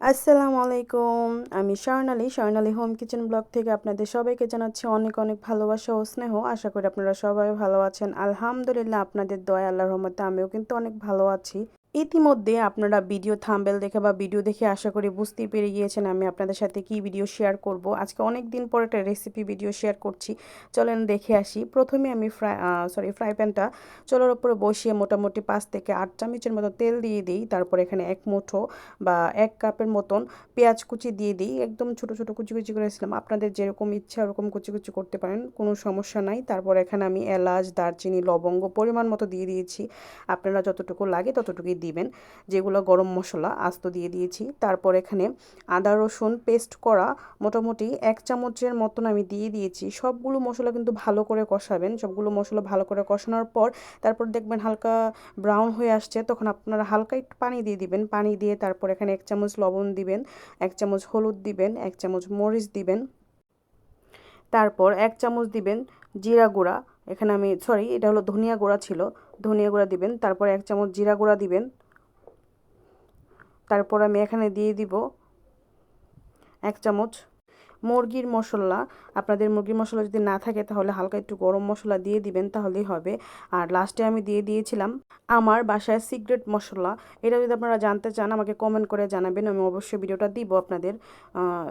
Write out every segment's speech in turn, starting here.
আসসালামু আলাইকুম। আমি Swarnali Swarnali home kitchen blog থেকে আপনাদের সবাইকে জানাচ্ছি অনেক অনেক ভালোবাসা ও স্নেহ। আশা করি আপনারা সবাই ভালো আছেন। আলহামদুলিল্লাহ আপনাদের দয়া, আল্লাহর রহমতে আমিও কিন্তু অনেক ভালো আছি। ইতিমধ্যে আপনারা ভিডিও থাম্বেল দেখে বা ভিডিও দেখে আশা করি বুঝতেই পেরে গিয়েছেন আমি আপনাদের সাথে কি ভিডিও শেয়ার করব। আজকে অনেক দিন পর একটা রেসিপি ভিডিও শেয়ার করছি। চলেন দেখে আসি। প্রথমে আমি ফ্রাই সরি ফ্রাই প্যানটা চলার উপরে বসিয়ে মোটামুটি পাঁচ থেকে আট চামচের মতো তেল দিয়ে দিই। তারপর এখানে এক মুঠো বা এক কাপের মতন পেঁয়াজ কুচি দিয়ে দিই। একদম ছোট ছোট কুচি কুচি করেছিলাম আপনাদের যেরকম ইচ্ছা ওরকম কুচি কুচি করতে পারেন। কোনো সমস্যা নাই। তারপর এখানে আমি এলাচ, দারচিনি, লবঙ্গ পরিমাণ মতো দিয়ে দিয়েছি। আপনারা যতটুকু লাগে ততটুকুই দিবেন, যেগুলো গরম মশলা, আস্ত দিয়ে দিয়েছি। তারপর এখানে আদা, রসুন পেস্ট করা মোটামুটি এক চামচের মতন আমি দিয়ে দিয়েছি। সবগুলো মশলা কিন্তু ভালো করে কষাবেন। সবগুলো মশলা ভালো করে কষানোর পর তারপর দেখবেন হালকা ব্রাউন হয়ে আসছে, তখন আপনারা হালকা একটু পানি দিয়ে দিবেন। পানি দিয়ে তারপর এখানে এক চামচ লবণ দিবেন, এক চামচ হলুদ দিবেন, এক চামচ মরিচ দিবেন। তারপর এক চামচ দিবেন জিরা গুঁড়া এখানে আমি সরি এটা হলো ধনিয়া গুঁড়া ছিল। ধনিয়া গুঁড়া দিবেন, তারপর এক চামচ জিরা গুঁড়া দিবেন। তারপর আমি এখানে দিয়ে দিব এক চামচ মুরগির মশলা, আপনাদের মুরগির মশলা যদি না থাকে তাহলে হালকা একটু গরম মশলা দিয়ে দিবেন, তাহলেই হবে। আর লাস্টে আমি দিয়ে দিয়েছিলাম আমার বাসায় সিক্রেট মশলা। এটা যদি আপনারা জানতে চান, আমাকে কমেন্ট করে জানাবেন, আমি অবশ্যই ভিডিওটা দিব আপনাদের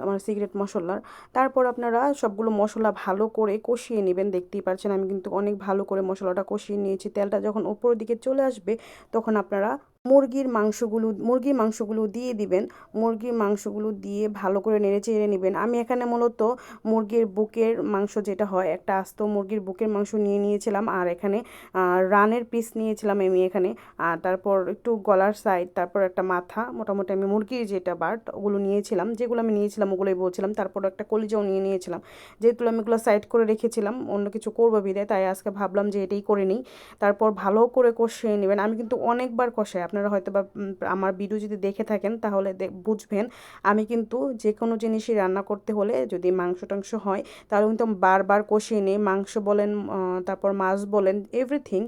আমার সিক্রেট মশলার। তারপর আপনারা সবগুলো মশলা ভালো করে কষিয়ে নেবেন, দেখতেই পাচ্ছেন আমি কিন্তু অনেক ভালো করে মশলাটা কষিয়ে নিয়েছি। তেলটা যখন উপরের দিকে চলে আসবে, তখন আপনারা মুরগির মাংসগুলো মুরগির মাংসগুলো দিয়ে দিবেন। মুরগির মাংসগুলো দিয়ে ভালো করে নেড়ে চেড়ে নেবেন। আমি এখানে মূলত মুরগির বুকের মাংস যেটা হয়, একটা আস্ত মুরগির বুকের মাংস নিয়ে নিয়েছিলাম। আর এখানে রানের পিস নিয়েছিলাম আমি এখানে। আর তারপর একটু গলার সাইড তারপর একটা মাথা, মোটামুটি আমি মুরগির যেটা বার্ট ওগুলো নিয়েছিলাম। যেগুলো আমি নিয়েছিলাম, ওগুলোই বলছিলাম। তারপর একটা কলিজাও নিয়ে নিয়েছিলাম। যেহেতু আমি এগুলো সাইড করে রেখেছিলাম, অন্য কিছু করব বিদায়, তাই আজকে ভাবলাম যে এটাই করে নিই। তারপর ভালো করে কষিয়ে নেবেন। আমি কিন্তু অনেকবার কষাই, আপনারা হয়তো বা আমার ভিডিও যদি দেখে থাকেন, তাহলে বুঝবেন। আমি কিন্তু যে কোনো জিনিসই রান্না করতে হলে যদি মাংস টাংস হয়, তাহলে কিন্তু বারবার কষিয়ে নিই। মাংস বলেন তারপর মাছ বলেন এভরিথিং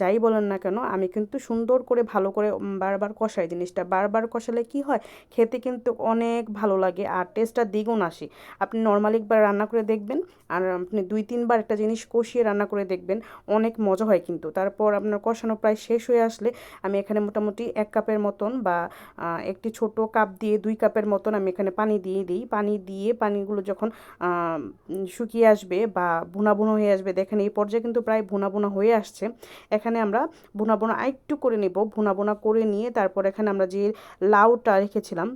যাই বলেন না কেন, আমি কিন্তু সুন্দর করে ভালো করে বারবার কষাই জিনিসটা। বারবার কষালে কি হয়, খেতে কিন্তু অনেক ভালো লাগে আর টেস্টটা দ্বিগুণ আসে। আপনি নর্মালি একবার রান্না করে দেখবেন, আর আপনি দুই, তিনবার একটা জিনিস কষিয়ে রান্না করে দেখবেন, অনেক মজা হয় কিন্তু। তারপর আপনার কষানো প্রায় শেষ হয়ে আসলে, আমি এখানে মোটামুটি এক কাপের মতন বা একটি ছোট কাপ দিয়ে দুই কাপের মতন আমি এখানে পানি দিয়ে দিই। পানি দিয়ে পানিগুলো যখন শুকিয়ে আসবে বা ভুনা ভুনা হয়ে আসবে, দেখেন এই পর্যায়ে কিন্তু প্রায় ভুনা ভুনা হয়ে আসছে। এখানে আমরা ভুনা ভুনা আরেকটু করে নেব, ভুনা ভুনা করে নিয়ে তারপর এখানে আমরা যে লাউটা রেখেছিলাম,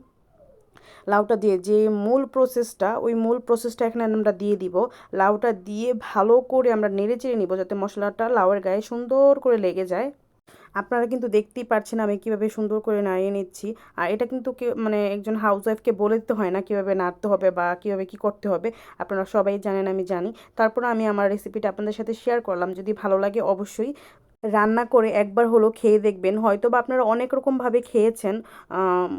লাউটা দিয়ে যে মূল প্রসেসটা ওই মূল প্রসেসটা এখানে আমরা দিয়ে দিব। লাউটা দিয়ে ভালো করে আমরা নেড়ে চেড়ে নিব যাতে মশলাটা লাউয়ের গায়ে সুন্দর করে লেগে যায়। আপনারা কিন্তু দেখতেই পারছেন আমি কীভাবে সুন্দর করে নাড়িয়ে নিচ্ছি। আর এটা কিন্তু মানে একজন হাউস ওয়াইফকে বলে দিতে হয় না কীভাবে নাড়তে হবে বা কীভাবে কি করতে হবে। আপনারা সবাই জানেন আমি জানি। তারপর আমি আমার রেসিপিটা আপনাদের সাথে শেয়ার করলাম। যদি ভালো লাগে অবশ্যই রান্না করে একবার হলো খেয়ে দেখবেন। হয়তো বা আপনারা অনেক রকমভাবে খেয়েছেন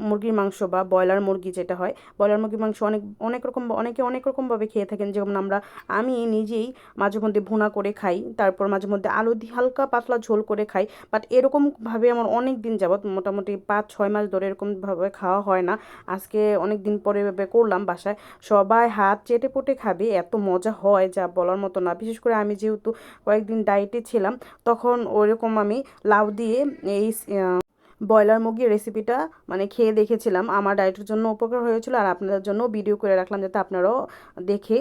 মুরগির মাংস বা ব্রয়লার মুরগি যেটা হয়। ব্রয়লার মুরগির মাংস অনেক অনেক রকম, অনেকে অনেক রকমভাবে খেয়ে থাকেন। যেমন আমরা, আমি নিজেই মাঝে মধ্যে ভুনা করে খাই, তারপর মাঝে মধ্যে আলু দিয়ে হালকা পাতলা ঝোল করে খাই। বাট এরকমভাবে আমার অনেক দিন যাবৎ মোটামুটি পাঁচ, ছয় মাস ধরে এরকমভাবে খাওয়া হয় না। আজকে অনেক দিন পরে করলাম বাসায়। সবাই হাত চেটে পুটে খাবে, এত মজা হয় যা বলার মতো না। বিশেষ করে আমি যেহেতু কয়েকদিন ডায়েটে ছিলাম, তখন ওইরকম আমি লাউ দিয়ে এই ব্রয়লার মুরগির রেসিপিটা মানে খেয়ে দেখেছিলাম। আমার ডায়েটের জন্য উপকার হয়েছিল আর আপনাদের জন্য ভিডিও করে রাখলাম যাতে আপনারাও দেখে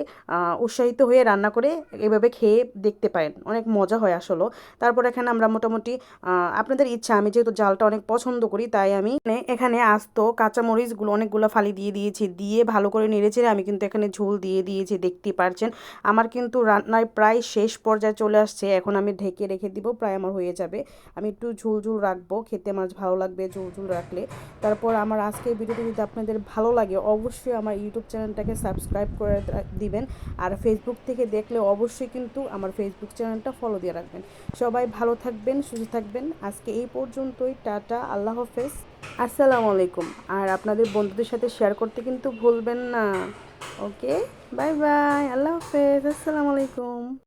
উৎসাহিত হয়ে রান্না করে এভাবে খেয়ে দেখতে পারেন। অনেক মজা হয় আসলে। তারপর এখানে আমরা মোটামুটি আপনাদের ইচ্ছা, আমি যেহেতু জালটা অনেক পছন্দ করি, তাই আমি এখানে আস্ত কাঁচামরিচগুলো অনেকগুলো ফালি দিয়ে দিয়েছি। দিয়ে ভালো করে নেড়েচেড়ে আমি কিন্তু এখানে ঝোল দিয়ে দিয়েছি দেখতে পারছেন। আমার কিন্তু রান্নায় প্রায় শেষ পর্যায়ে চলে আসছে। এখন আমি ঢেকে রেখে দিব, প্রায় আমার হয়ে যাবে। আমি একটু ঝুল ঝুল রাখব, খেতে মাছ ভালো ভালো লাগবে ঝুল ঝুল রাখলে। তারপর আমার আজকের ভিডিওটি যদি আপনাদের ভালো লাগে, অবশ্যই আমার ইউটিউব চ্যানেলটাকে সাবস্ক্রাইব করে দিবেন। আর ফেসবুক থেকে দেখলে অবশ্যই কিন্তু আমার ফেসবুক চ্যানেলটা ফলো দিয়ে রাখবেন। সবাই ভালো থাকবেন, সুস্থ থাকবেন। আজকে এই পর্যন্তই, টাটা, আল্লাহ হাফেজ। আসসালামু আলাইকুম। আর আপনাদের বন্ধুদের সাথে শেয়ার করতে কিন্তু ভুলবেন না। ওকে বাই বাই আল্লাহ হাফেজ। আসসালামু আলাইকুম।